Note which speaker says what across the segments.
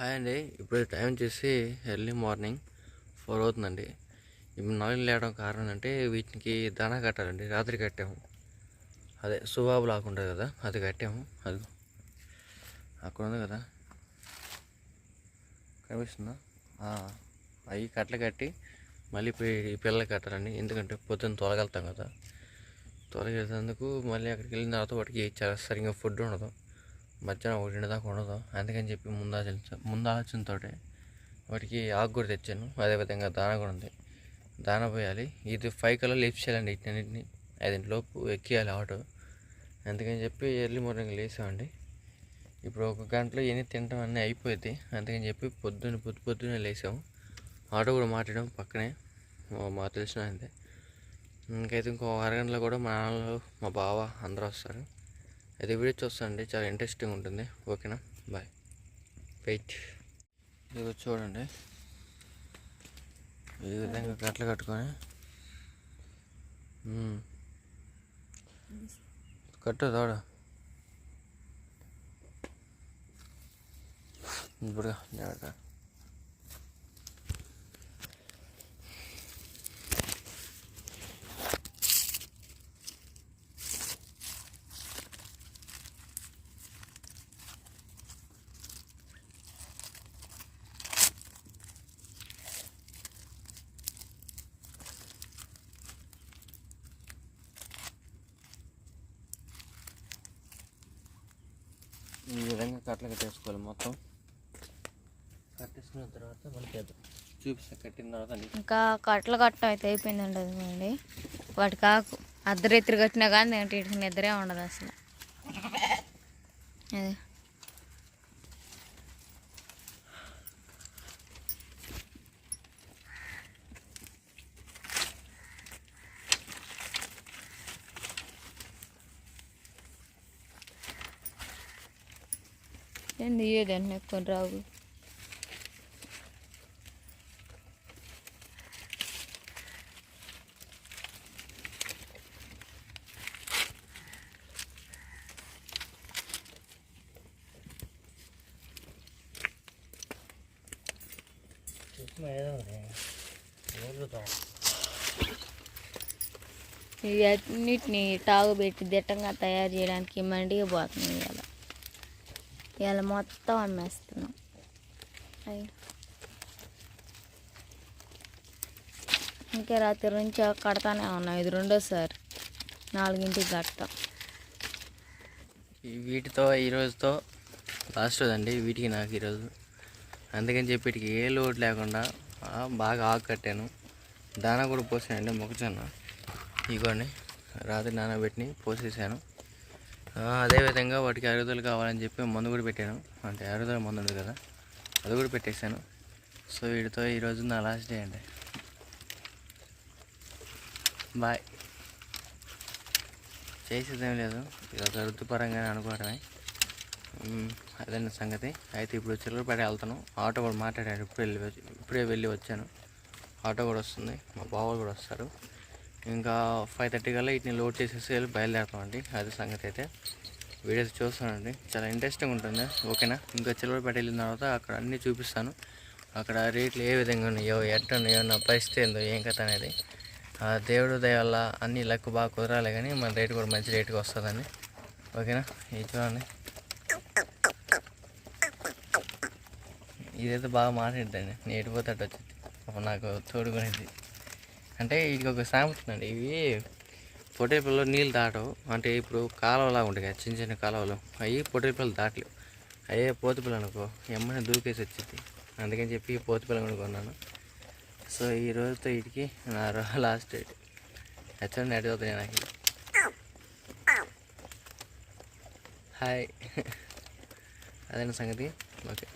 Speaker 1: Hi అండి. ఇప్పుడు time వచ్చేసి ఎర్లీ మార్నింగ్ ఫోర్ అవుతుందండి. ఇప్పుడు నాలుగు లేవడం కారణం అంటే వీటికి దానా కట్టాలండి. రాత్రి కట్టాము. అదే సుబాబు లాకుంటుంది కదా అది కట్టాము. అది అక్కడ ఉంది కదా. కనిపిస్తుందా? అవి కట్టలు కట్టి మళ్ళీ పిల్లలు ఈ కట్టాలండి. ఎందుకంటే పొద్దున్న తొలగలుగుతాం కదా. తొలగేసేందుకు మళ్ళీ అక్కడికి వెళ్ళిన తర్వాత వాటికి చాలా సరిగ్గా ఫుడ్ ఉండదు. మధ్యాహ్నం ఒకటి దాకా ఉండదు. అందుకని చెప్పి ముందు ఆలోచించ ముందు ఆలోచనతో వాటికి ఆకు కూడా తెచ్చాను అదేవిధంగా దాన కూడా ఉంది. దాన పోయాలి. ఇది ఫైవ్ కల్లా లిఫ్ట్ చేయాలండి వీటిని ఐదింటిలోపు ఎక్కియాలి ఆటో. అందుకని చెప్పి ఎర్లీ మార్నింగ్ లేసామండి. ఇప్పుడు ఒక గంటలో ఎన్ని తినటం అన్నీ అయిపోయింది అందుకని చెప్పి పొద్దున్న పొద్దు పొద్దున్నే లేసాము. ఆటో కూడా మాట్లాడడం పక్కనే. మా- తెలిసిన అయితే ఇంకైతే ఇంకో అరగంటలో కూడా మా నాన్నలు మా బావ అందరూ వస్తారు. అయితే వీడియో చూస్తానండి చాలా ఇంట్రెస్టింగ్ ఉంటుంది. ఓకేనా బాయ్ వెయిట్ ఇది చూడండి. ఈ విధంగా గట్లు కట్టుకొని. మ్మ్. కట్టు తోడ. ఇప్పుడు జాగ్రత్త ఈ విధంగా కట్టలు కట్టేసుకోవాలి మొత్తం. కట్టేసుకున్న తర్వాత మనకి అది చూపిస్తా కట్టిన తర్వాత
Speaker 2: ఇంకా కట్టలు కట్టడం అయితే అయిపోయిందండి అదిగోండి. వాటి కాకు అర్ధరాత్రి కట్టినా కానీ ఏంటి వీటికి నిద్రే ఉండదు అసలు. అదే. ఏంది ఏదండి ఎక్కువ రావు ఇవన్నిటిని టాగు పెట్టి దిట్టంగా తయారు చేయడానికి మండిగా పోతున్నాయి ఇవాళ ఇవాళ మొత్తం అమ్మేస్తున్నాం. అయ్యి. ఇంకా రాత్రి నుంచి కడతానే ఉన్నాం. ఇది రెండోసారి. నాలుగింటికి కడతాం.
Speaker 1: వీటితో ఈరోజుతో లాస్ట్ అండి. వీటికి నాకు ఈరోజు అందుకని చెప్పి వీటికి ఏ లోటు లేకుండా బాగా ఆకు కట్టాను. దానా కూడా పోసానండి మొక్కజొన్న. ఇగోని రాత్రి నానబెట్టి పోసేసాను. అదేవిధంగా వాటికి అరుగుదల కావాలని చెప్పి మందు కూడా పెట్టాను. అంటే అరుగుదల మందు ఉంది కదా అది కూడా పెట్టేశాను. సో వీటితో ఈరోజు నా లాస్ట్ డే అండి. బాయ్ చేసేదేం లేదు. ఇది ఒక వృత్తిపరంగానే అనుకోవడమే. మ్మ్, సంగతి. అయితే ఇప్పుడు చిల్లరపేట వెళ్తాను. ఆటో కూడా మాట్లాడాడు. ఇప్పుడు వెళ్ళి ఇప్పుడే వెళ్ళి వచ్చాను. ఆటో కూడా వస్తుంది. మా బావ కూడా వస్తారు. ఇంకా ఫైవ్ థర్టీ కల్లా వీటిని లోడ్ చేసేసి వెళ్ళి బయలుదేరుతామండి అది సంగతి అయితే. వీడియోస్ చూస్తానండి. చాలా ఇంట్రెస్టింగ్ ఉంటుంది. ఓకేనా? ఇంకా చిల్లరపేట వెళ్ళిన తర్వాత అక్కడ అన్నీ చూపిస్తాను. అక్కడ రేట్లు ఏ విధంగా ఉన్నాయో ఎట్ట ఉన్నాయో నా పరిస్థితి ఏందో ఏం కథ అనేది. ఆ దేవుడు దయ వల్ల అన్ని లక్ బాగా కుదరాలి కానీ మన రేటు కూడా మంచి రేటుకి వస్తుందండి. ఓకేనా? ఇది చూడండి. ఇదైతే బాగా మాట్లాడుతుంది నేను ఎటుపోతే అటు వచ్చింది. అప్పుడు నాకు తోడుకునేది. అంటే ఇది ఒక సామెత అండి ఇవి పొట్టేల నీళ్ళు దాటవు. అంటే ఇప్పుడు కాలువలా ఉంటాయి చిన్న చిన్న కాలువలు. అవి పొట్టేల దాటలేవు. అయ్యే పోతుపిల్ల అనుకో ఎమ్మని దూకేసి వచ్చింది అందుకని చెప్పి పోతు కొనుక్కున్నాను సో ఈ రోజుతో వీటికి నా లాస్ట్ డేట్. హెచ్చండి ఎటు నాకు హాయ్. అదే సంగతి? ఓకే.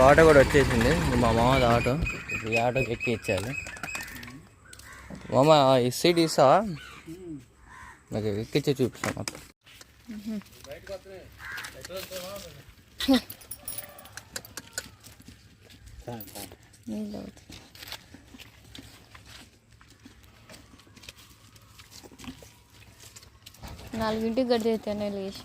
Speaker 1: ఆటో కూడా వచ్చేసింది. మా మామది ఆటో. ఇప్పుడు ఈ ఆటోకి ఎక్కి ఇచ్చాలి మామ ఈ సీట్ ఇస్తావా? నాకు ఎక్కించి చూపిస్తాను మొత్తం.
Speaker 2: నాలుగింటికి గడిచేస్తానే లేచి.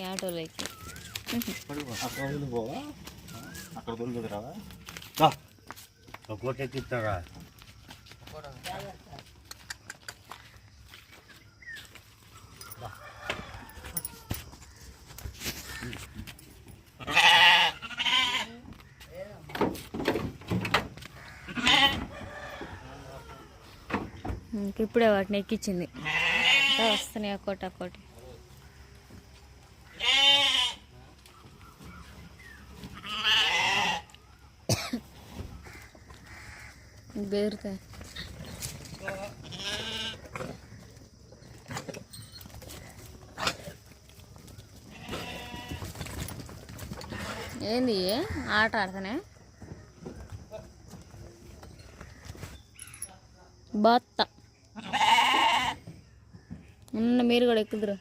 Speaker 2: వెళ్తున్నాయి ఆటోలోకి.
Speaker 3: అక్కడ ఎక్కిస్తారా?
Speaker 2: ఇప్పుడే వాటిని ఎక్కించింది. వస్తున్నాయి ఒక్కోటి ఒక్కోటి బేరుతాయి ఏంది? ఆట ఆడతానే? బత్త. ఉన్న మీరు కూడా ఎక్కుదురు.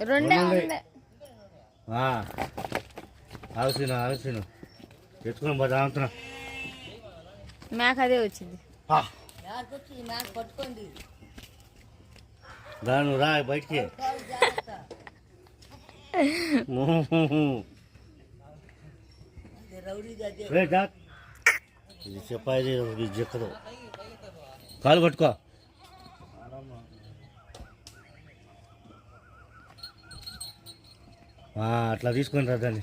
Speaker 2: రెండే ఉండే
Speaker 3: ఆలోచన ఆలోచన ఎత్తుకుని పోతా అంటున్నా
Speaker 2: మేక అదే వచ్చింది.
Speaker 3: దాని రా బయటికి. ఇది చెక్కదు కాలు పట్టుకో అట్లా తీసుకొని రా దాన్ని.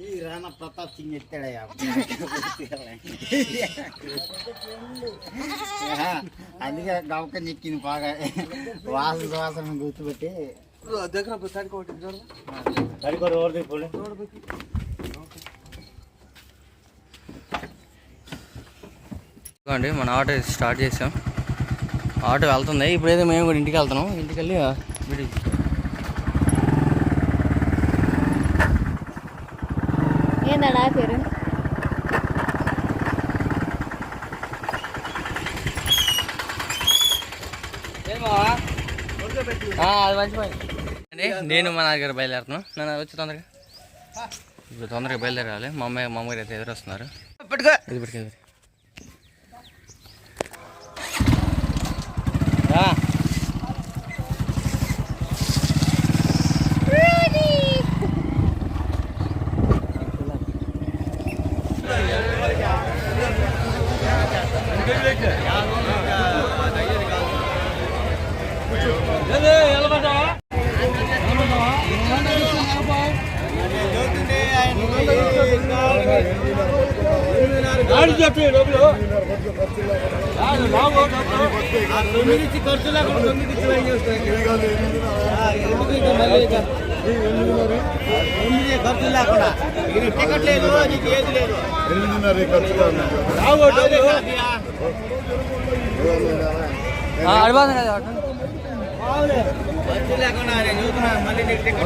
Speaker 4: ఈ రాణా ప్రతాప్ సింగ్ ఎత్తాడయ్యా. అందుకే గవక నెక్కింది బాగా. వాసన వాసన గుర్తుపెట్టి.
Speaker 3: సరికోరు ఎవరు దిగిపోలే
Speaker 1: అండి మన ఆటో స్టార్ట్ చేసాం. ఆటో వెళ్తుంది. ఇప్పుడైతే మేము కూడా ఇంటికి వెళ్తున్నాం. ఇంటికి వెళ్ళి వీడియో
Speaker 2: ఏందడా పేరు?
Speaker 1: అది మంచిపోయింది అండి నేను మా నాన్నగారు బయలుదేరుతున్నాను నన్ను వచ్చి తొందరగా. ఇప్పుడు తొందరగా బయలుదేరాలి. మా అమ్మాయి మా అమ్మగారు అయితే ఎదురు వస్తున్నారు ఇది పట్టుకు ఎదురు రా.
Speaker 4: ఖర్చు లేకుండా టికెట్ లేదు నీకు ఏది లేదు.
Speaker 1: ఆ, అడిపోతుంది కదా.
Speaker 4: ఖర్చు లేకుండా నేను చూస్తున్నా. మళ్ళీ నీకు టికెట్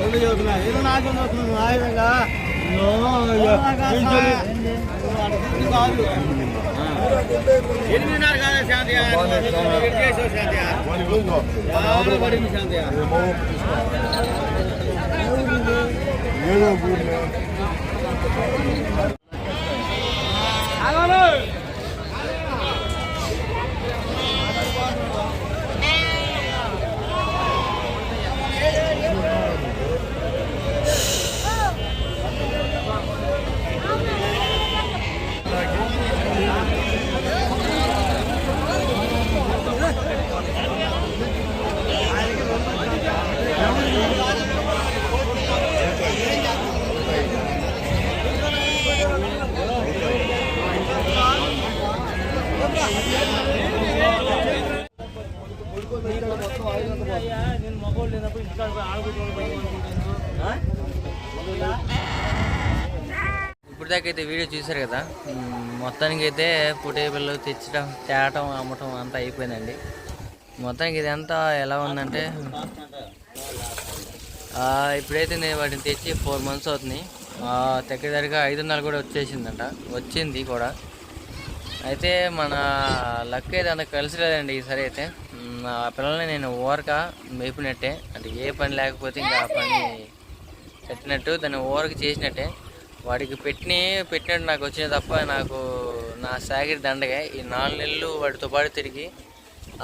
Speaker 4: ముందు చదువుతున్నా ఇది నాకు చదువుతున్నాను ఆయుధంగా ఎనిమిదిన్నర కాదా శాంతి శాంతి బాగా
Speaker 1: ఇప్పుడు దాకైతే వీడియో చూశారు కదా. మొత్తానికి అయితే పుటే తెచ్చడం తేటం అమ్మటం అంతా అయిపోయిందండి. మొత్తానికి ఇదంతా ఎలా ఉందంటే ఇప్పుడైతే నేను వాటిని తెచ్చి ఫోర్ మంత్స్ అవుతుంది. ఆ, దగ్గర దగ్గరగా ఐదు వందలు కూడా వచ్చేసిందంట. వచ్చింది కూడా. అయితే మన లక్ అయితే అంత కలిసిలేదండి ఈసారి అయితే. ఆ పిల్లల్ని నేను ఓరక మేపినట్టే. అంటే ఏ పని లేకపోతే ఇంకా ఆ పని పెట్టినట్టు దాన్ని ఓరక చేసినట్టే. వాడికి పెట్టిన పెట్టినట్టు నాకు వచ్చిన తప్ప నాకు నా సాగిరి దండగా ఈ నాలుగు నెలలు వాటితో పాటు తిరిగి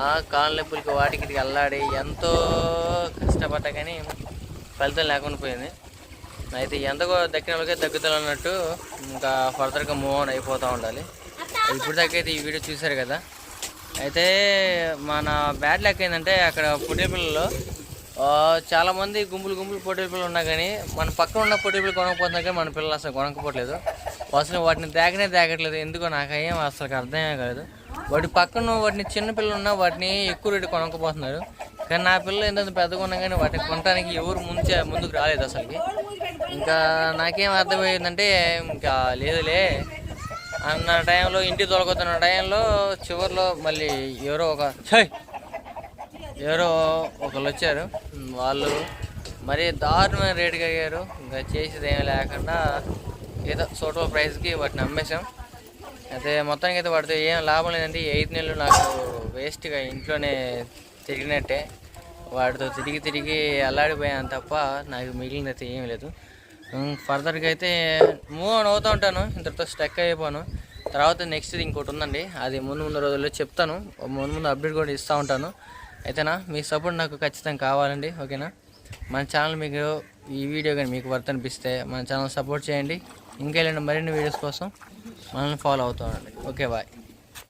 Speaker 1: ఆ కాళ్ళ నొప్పులకి వాటికి ఇటుకి అల్లాడి ఎంతో కష్టపడ్డా కానీ ఫలితం లేకుండా పోయింది. అయితే ఎంతకో దక్కిన వాళ్ళకే తగ్గుతుంది అన్నట్టు ఇంకా ఫర్దర్గా మూవ్ ఆన్ అయిపోతూ ఉండాలి. ఇప్పుడు దాకా అయితే ఈ వీడియో చూశారు కదా? అయితే మన బ్యాడ్ లెక్క ఏంటంటే అక్కడ పొట్టేల పిల్లలు చాలామంది గుంపులు గుంపులు పొట్టేల పిల్లలు ఉన్నా కానీ మన పక్కన ఉన్న పొట్టేల పిల్లలు కొనకపోతున్నా కానీ మన పిల్లలు అసలు కొనకపోవట్లేదు. అసలు వాటిని తేగనే తేగట్లేదు ఎందుకో నాకేం అసలు అర్థమే కాలేదు. వాటి పక్కన వాటిని చిన్న పిల్లలు ఉన్నా వాటిని ఎక్కువ రేటు కొనకపోతున్నారు. కానీ నా పిల్లలు ఎంత పెద్దగా ఉన్నా కానీ వాటిని కొనడానికి ఎవరు ముంచే ముందుకు రాలేదు అసలుకి. ఇంకా నాకేం అర్థమైందంటే ఇంకా లేదులే. అన్న టైంలో ఇంటి తొలగొతున్న టైంలో చివరిలో మళ్ళీ ఎవరో ఒక ఎవరో ఒకళ్ళు వచ్చారు. వాళ్ళు మరీ దారుణమైన రేటుకి అయ్యారు. ఇంకా చేసేది ఏం లేకుండా ఏదో సోటల్ ప్రైస్కి వాటిని అమ్మేశాం. అయితే మొత్తానికి అయితే వాటితో ఏం లాభం లేదండి. ఐదు నెలలు నాకు వేస్ట్గా ఇంట్లోనే తిరిగినట్టే. వాటితో తిరిగి తిరిగి అల్లాడిపోయాను తప్ప నాకు మిగిలినది అయితే లేదు. ఫర్దర్గా అయితే మూవ్ ఆన్ అవుతూ ఉంటాను. ఇంతటితో స్టక్ అయిపోను. తర్వాత నెక్స్ట్ ఇంకోటి ఉందండి. అది ముందు ముందు రోజుల్లో చెప్తాను. ముందు ముందు అప్డేట్ కూడా ఇస్తూ ఉంటాను. అయితేనా? మీ సపోర్ట్ నాకు ఖచ్చితంగా కావాలండి. ఓకేనా మన ఛానల్ మీకు ఈ వీడియో కానీ మీకు వర్త్ అనిపిస్తే మన ఛానల్ సపోర్ట్ చేయండి. ఇంకా ఇలాంటి మరిన్ని వీడియోస్ కోసం మనల్ని ఫాలో అవుతామండి ఓకే బాయ్